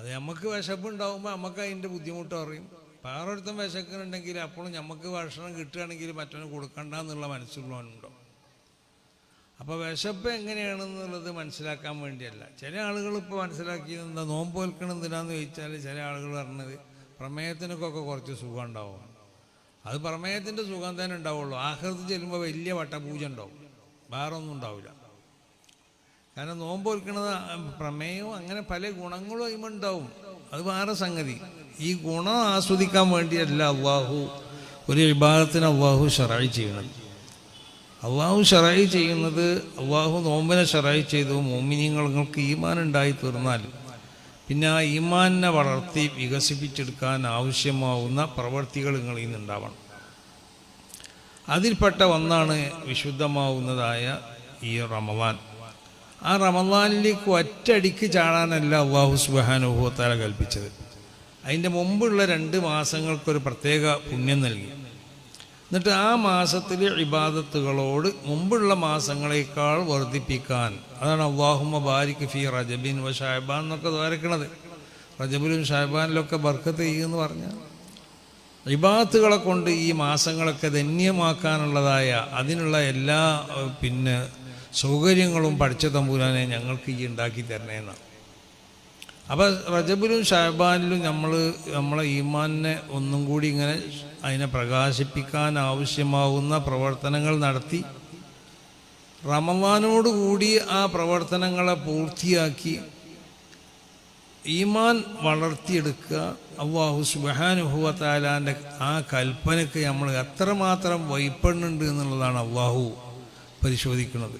അത് നമുക്ക് വിശപ്പുണ്ടാവുമ്പോൾ നമുക്ക് അതിന്റെ ബുദ്ധിമുട്ട് അറിയും വേറൊരുത്തം വിശക്കുന്നുണ്ടെങ്കിൽ അപ്പോഴും നമുക്ക് ഭക്ഷണം കിട്ടുകയാണെങ്കിൽ മറ്റവന് കൊടുക്കണ്ട എന്നുള്ള മനസ്സുള്ളവനുണ്ടോ? അപ്പോൾ വിശപ്പ് എങ്ങനെയാണെന്നുള്ളത് മനസ്സിലാക്കാൻ വേണ്ടിയല്ല. ചില ആളുകൾ ഇപ്പോൾ മനസ്സിലാക്കിയത് എന്താ നോമ്പ് വൽക്കണം എന്തിനാന്ന് ചോദിച്ചാൽ ചില ആളുകൾ പറഞ്ഞത് പ്രമേയത്തിനൊക്കെ കുറച്ച് സുഖം ഉണ്ടാവും. അത് പ്രമേയത്തിന്റെ സുഖം തന്നെ ഉണ്ടാവുള്ളൂ. ആഹൃതി ചെല്ലുമ്പോൾ വലിയ വട്ടപൂജ ഉണ്ടാവും. വേറെ ഒന്നും ഉണ്ടാവില്ല കാരണം നോമ്പ് ഒരുക്കണത് പ്രമേയവും അങ്ങനെ പല ഗുണങ്ങളും അതിമ ഉണ്ടാവും അത് വേറെ സംഗതി. ഈ ഗുണം ആസ്വദിക്കാൻ വേണ്ടിയല്ല അള്ളാഹു ഒരു വിഭാഗത്തിന് അള്ളാഹു ഷറായി ചെയ്യണം. അള്ളാഹു ഷറായി ചെയ്യുന്നത് അള്ളാഹു നോമ്പിനെ ഷറായി ചെയ്തു മോമിനിങ്ങൾക്ക് ഈമാൻ ഉണ്ടായി തീർന്നാൽ പിന്നെ ആ ഈമാനിനെ വളർത്തി വികസിപ്പിച്ചെടുക്കാൻ ആവശ്യമാവുന്ന പ്രവർത്തികൾ നിങ്ങളിൽ നിന്നുണ്ടാവണം. അതിൽപ്പെട്ട ഒന്നാണ് വിശുദ്ധമാവുന്നതായ ഈ റമദാൻ ആ റമദാനിലേക്ക് ഒറ്റടിക്ക് ചാടാനല്ല അള്ളാഹു സുബാനുഭവത്താല കൽപ്പിച്ചത്. അതിന്റെ മുമ്പുള്ള രണ്ട് മാസങ്ങൾക്കൊരു പ്രത്യേക പുണ്യം നൽകി. എന്നിട്ട് ആ മാസത്തിലെ ഇബാദത്തുകളോട് മുമ്പുള്ള മാസങ്ങളെക്കാൾ വർദ്ധിപ്പിക്കാൻ അതാണ് അള്ളാഹുമ ബാരിക് ഫി റജബിൻ വ ഷാഹബാൻ എന്നൊക്കെ ദ്വാരക്കണത്. റജബിലും ഷാഹബാനിലൊക്കെ ബർക്കത്ത് ചെയ്യുമെന്ന് പറഞ്ഞാൽ ഇബാത്തുകളെ കൊണ്ട് ഈ മാസങ്ങളൊക്കെ ധന്യമാക്കാനുള്ളതായ അതിനുള്ള എല്ലാ പിന്നെ സൗകര്യങ്ങളും പഠിച്ച തമ്പൂരാനെ ഞങ്ങൾക്ക് ഈ ഉണ്ടാക്കി തരണേന്ന് അപ്പോൾ റജബിലും ഷാബാനിലും നമ്മൾ നമ്മളെ ഈമാനെ ഒന്നും കൂടി ഇങ്ങനെ അതിനെ പ്രകാശിപ്പിക്കാൻ ആവശ്യമാവുന്ന പ്രവർത്തനങ്ങൾ നടത്തി റമവാനോടുകൂടി ആ പ്രവർത്തനങ്ങളെ പൂർത്തിയാക്കി ഈമാൻ വളർത്തിയെടുക്കുക. അള്ളാഹു സുബഹാനുഭവത്താലാന്റെ ആ കൽപ്പനയ്ക്ക് നമ്മൾ എത്രമാത്രം വൈപ്പണ്ണുണ്ട് എന്നുള്ളതാണ് അള്ളാഹു പരിശോധിക്കുന്നത്.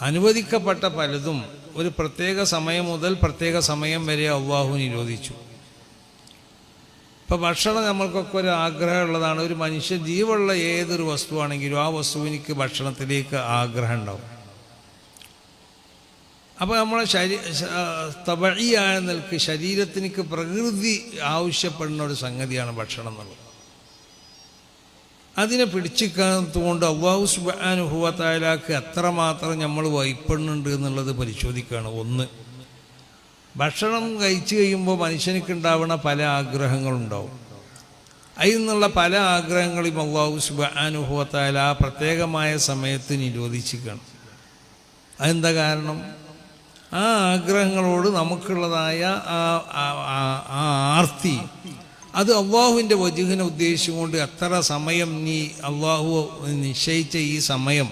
അനുവദിക്കപ്പെട്ട പലതും ഒരു പ്രത്യേക സമയം മുതൽ പ്രത്യേക സമയം വരെ അള്ളാഹു നിരോധിച്ചു. ഇപ്പം ഭക്ഷണം നമ്മൾക്കൊക്കെ ഒരു ആഗ്രഹമുള്ളതാണ്. ഒരു മനുഷ്യൻ ജീവുള്ള ഏതൊരു വസ്തുവാണെങ്കിലും ആ വസ്തുവിനിക്ക് ഭക്ഷണത്തിലേക്ക് ആഗ്രഹം ഉണ്ടാവും. അപ്പോൾ നമ്മളെ ശരീ തവഴിയായ നിൽക്ക് ശരീരത്തിനിക്ക് പ്രകൃതി ആവശ്യപ്പെടുന്ന ഒരു സംഗതിയാണ് ഭക്ഷണം എന്നുള്ളത്. അതിനെ പിടിച്ചിക്കാത്തുകൊണ്ട് അള്ളാഹു സുബാനുഭവത്തായാലാക്ക് എത്രമാത്രം നമ്മൾ വൈപ്പണ്ണുണ്ട് എന്നുള്ളത് പരിശോധിക്കുകയാണ് ഒന്ന് ഭക്ഷണം കഴിച്ചു കഴിയുമ്പോൾ മനുഷ്യനുക്കുണ്ടാവുന്ന പല ആഗ്രഹങ്ങളുണ്ടാവും. അതിൽ നിന്നുള്ള പല ആഗ്രഹങ്ങളും അള്ളാഹു സുബാനുഭവത്തായാല ആ പ്രത്യേകമായ സമയത്ത് നിരോധിച്ചിരിക്കണം അതെന്താ കാരണം? ആ ആഗ്രഹങ്ങളോട് നമുക്കുള്ളതായ ആ ആർത്തി അത് അള്ളാഹുവിന്റെ വജുഹിനെ ഉദ്ദേശിച്ചുകൊണ്ട് എത്ര സമയം നീ അള്ളാഹു നിശ്ചയിച്ച ഈ സമയം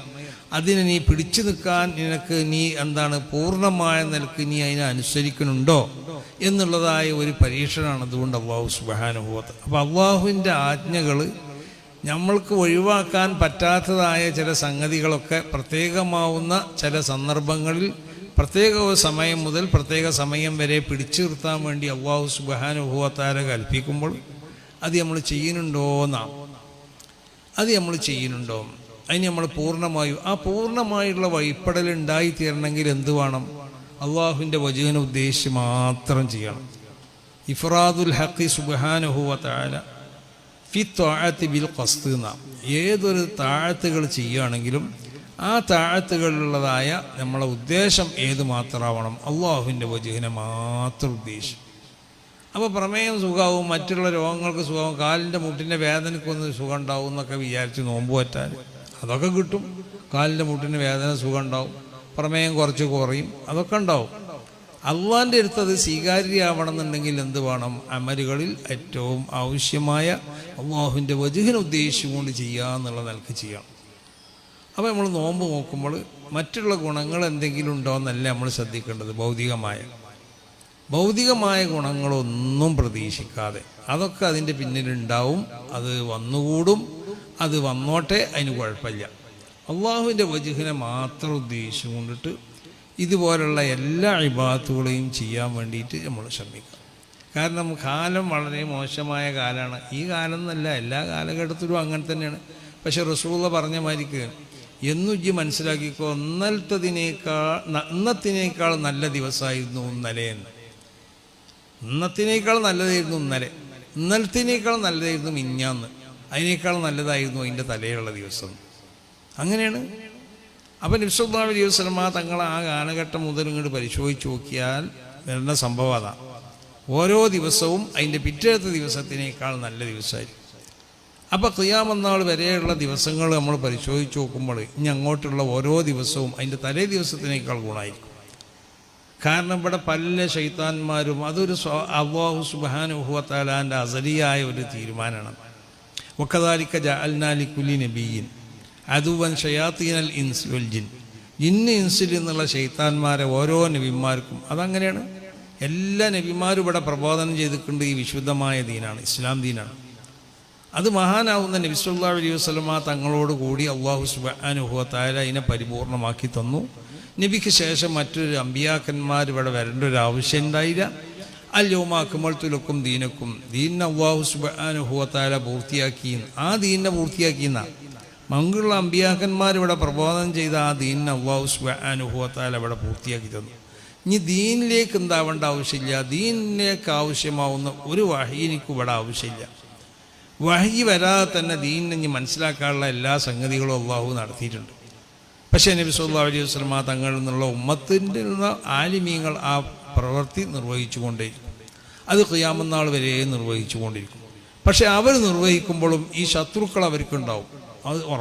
അതിനെ നീ പിടിച്ചു നിൽക്കാൻ നിനക്ക് നീ എന്താണ് പൂർണമായ നിലയ്ക്ക് നീ അതിനെ അനുസരിക്കുന്നുണ്ടോ എന്നുള്ളതായ ഒരു പരീക്ഷണമാണ് അതുകൊണ്ട് അള്ളാഹു സുബാനുഭവത്ത് അപ്പോൾ അള്ളാഹുവിന്റെ ആജ്ഞകൾ നമ്മൾക്ക് ഒഴിവാക്കാൻ പറ്റാത്തതായ ചില സംഗതികളൊക്കെ പ്രത്യേകമാവുന്ന ചില സന്ദർഭങ്ങളിൽ പ്രത്യേക സമയം മുതൽ പ്രത്യേക സമയം വരെ പിടിച്ചു നിർത്താൻ വേണ്ടി അള്ളാഹു സുബാനുഭവത്താര കൽപ്പിക്കുമ്പോൾ അത് നമ്മൾ ചെയ്യുന്നുണ്ടോ എന്നാ അത് നമ്മൾ ചെയ്യുന്നുണ്ടോ? അതിന് നമ്മൾ പൂർണമായും ആ പൂർണമായുള്ള വഴിപ്പെടൽ ഉണ്ടായിത്തീരണമെങ്കിൽ എന്ത് വേണം? അള്ളാഹുവിന്റെ വചുവിനെ ഉദ്ദേശിച്ച് മാത്രം ചെയ്യണം. ഇഫ്രാദുൽ ഹക്കി സുബാനുഭവത്താല ഫി താഴത്ത് ബിൽ കസ്ത് എന്നാ. ഏതൊരു താഴത്തുകൾ ചെയ്യുകയാണെങ്കിലും ആ താഴത്തുകളിലുള്ളതായ നമ്മളെ ഉദ്ദേശം ഏത് മാത്രമാവണം? അള്ളാഹുവിന്റെ വജുഹിനെ മാത്രം ഉദ്ദേശം അപ്പോൾ പ്രമേയം സുഖമാവും മറ്റുള്ള രോഗങ്ങൾക്ക് സുഖമാവും കാലിന്റെ മുട്ടിന്റെ വേദനക്കൊന്നും സുഖം ഉണ്ടാവും എന്നൊക്കെ വിചാരിച്ച് നോമ്പ് പറ്റാൻ അതൊക്കെ കിട്ടും. കാലിന്റെ മുട്ടിന് വേദന സുഖം ഉണ്ടാവും പ്രമേയം കുറച്ച് കുറയും അതൊക്കെ ഉണ്ടാവും. അള്ളാന്റെ അടുത്ത് അത് സ്വീകാര്യമാവണം എന്നുണ്ടെങ്കിൽ എന്ത് വേണം? അമലുകളിൽ ഏറ്റവും ആവശ്യമായ അള്ളാഹുവിന്റെ വജുഹിനെ ഉദ്ദേശിച്ചുകൊണ്ട് ചെയ്യുക എന്നുള്ള നിലയ്ക്ക് ചെയ്യണം. അപ്പോൾ നമ്മൾ നോമ്പ് നോക്കുമ്പോൾ മറ്റുള്ള ഗുണങ്ങൾ എന്തെങ്കിലും ഉണ്ടോ എന്നല്ല നമ്മൾ ശ്രദ്ധിക്കേണ്ടത് ഭൗതികമായ. ഭൗതികമായ ഗുണങ്ങളൊന്നും പ്രതീക്ഷിക്കാതെ. അതൊക്കെ അതിന്റെ പിന്നിലുണ്ടാവും അത് വന്നുകൂടും അത് വന്നോട്ടെ അതിന് കുഴപ്പമില്ല. അള്ളാഹുവിന്റെ വജുഹിനെ മാത്രം ഉദ്ദേശിച്ചുകൊണ്ടിട്ട് ഇതുപോലുള്ള എല്ലാ ഇബാത്തുകളെയും ചെയ്യാൻ വേണ്ടിയിട്ട് നമ്മൾ ശ്രമിക്കുക. കാരണം കാലം വളരെ മോശമായ കാലമാണ്. ഈ കാലം എന്നല്ല എല്ലാ കാലഘട്ടത്തിലും അങ്ങനെ തന്നെയാണ്. പക്ഷെ റസൂള പറഞ്ഞ മാതിരിക്ക് എന്നും ഇജ്ജ് മനസ്സിലാക്കിക്കോ ഇന്നലത്തതിനേക്കാൾ അന്നത്തിനേക്കാൾ നല്ല ദിവസമായിരുന്നു ഇന്നലെ എന്ന്. ഇന്നത്തിനേക്കാൾ നല്ലതായിരുന്നു ഇന്നലെ. ഇന്നലത്തിനേക്കാൾ നല്ലതായിരുന്നു മിഞ്ഞാന്ന്. അതിനേക്കാൾ നല്ലതായിരുന്നു അതിന്റെ തലയുള്ള ദിവസം. അങ്ങനെയാണ്. അപ്പം നിസ്വല്ലാ അലൈഹി വസ്ലമ തങ്ങൾ ആ കാലഘട്ടം മുതൽ ഇങ്ങോട്ട് പരിശോധിച്ച് നോക്കിയാൽ വരുന്ന സംഭവം അതാണ് ഓരോ ദിവസവും അതിന്റെ പിറ്റേത്തെ ദിവസത്തിനേക്കാൾ നല്ല ദിവസമായിരിക്കും. അപ്പോൾ ക്രിയാമന്നാൾ വരെയുള്ള ദിവസങ്ങൾ നമ്മൾ പരിശോധിച്ച് നോക്കുമ്പോൾ ഇനി അങ്ങോട്ടുള്ള ഓരോ ദിവസവും അതിന്റെ തലേ ദിവസത്തിനേക്കാൾ ഗുണമായിരിക്കും. കാരണം ഇവിടെ പല ശൈത്താന്മാരും അതൊരു അള്ളാഹു സുബാനുഹുവത്താലാന്റെ അസലിയായ ഒരു തീരുമാനമാണ്. ഒക്കതാലിക്ക ജാൽനാലി കുലി നബീൻ അതുവൻ ഷയാത്തീനൽ ഇൻസ് വൽ ജിൻ. ജിന്ന് ഇൻസിൽ എന്നുള്ള ശൈത്താന്മാരെ ഓരോ നബിമാർക്കും അതങ്ങനെയാണ്. എല്ലാ നബിമാരും ഇവിടെ പ്രബോധനം ചെയ്തിട്ടുണ്ട് ഈ വിശുദ്ധമായ ദീനാണ് ഇസ്ലാം ദീനാണ്. അത് മഹാനാവുന്ന നബിസ്വല്ലാ അലൈഹി വസ്ലമ തങ്ങളോട് കൂടി അള്ളാഹു സുബ്ഹാനഹു വതആല അതിനെ പരിപൂർണമാക്കി തന്നു. നബിക്ക് ശേഷം മറ്റൊരു അമ്പിയാക്കന്മാർ ഇവിടെ വരേണ്ട ഒരു ആവശ്യം ഉണ്ടായില്ല. അല്യോമാക്കുമ്പോൾ തുലക്കും ദീനക്കും. ദീൻ അള്ളാഹു സുബ്ഹാനഹു വതആല പൂർത്തിയാക്കി. ആ ദീനിനെ പൂർത്തിയാക്കിയെന്ന മങ്കുള്ള അമ്പിയാക്കന്മാർ ഇവിടെ പ്രബോധനം ചെയ്ത ആ ദീനിനെ അള്ളാഹു സുബ്ഹാനഹു വതആല ഇവിടെ പൂർത്തിയാക്കി തന്നു. ഇനി ദീനിലേക്ക് എന്താവേണ്ട ആവശ്യമില്ല. ദീനിലേക്ക് ആവശ്യമാവുന്ന ഒരു വഹീനിക്കും ഇവിടെ ആവശ്യമില്ല. വഹി വരാതെ തന്നെ ദീനിനെ മനസ്സിലാക്കാനുള്ള എല്ലാ സംഗതികളും അള്ളാഹു നടത്തിയിട്ടുണ്ട്. പക്ഷേ നബി സല്ലാ അലൈഹി വസ്ലമ തങ്ങളിൽ നിന്നുള്ള ഉമ്മത്തിന്റെ ആലിമീങ്ങൾ ആ പ്രവൃത്തി നിർവഹിച്ചു കൊണ്ടേയിരിക്കും അത് ഖിയാമന്നാൾ വരെ നിർവഹിച്ചു കൊണ്ടിരിക്കും പക്ഷേ അവർ നിർവഹിക്കുമ്പോഴും ഈ ശത്രുക്കൾ അവർക്കുണ്ടാവും. അത് ഉറപ്പ്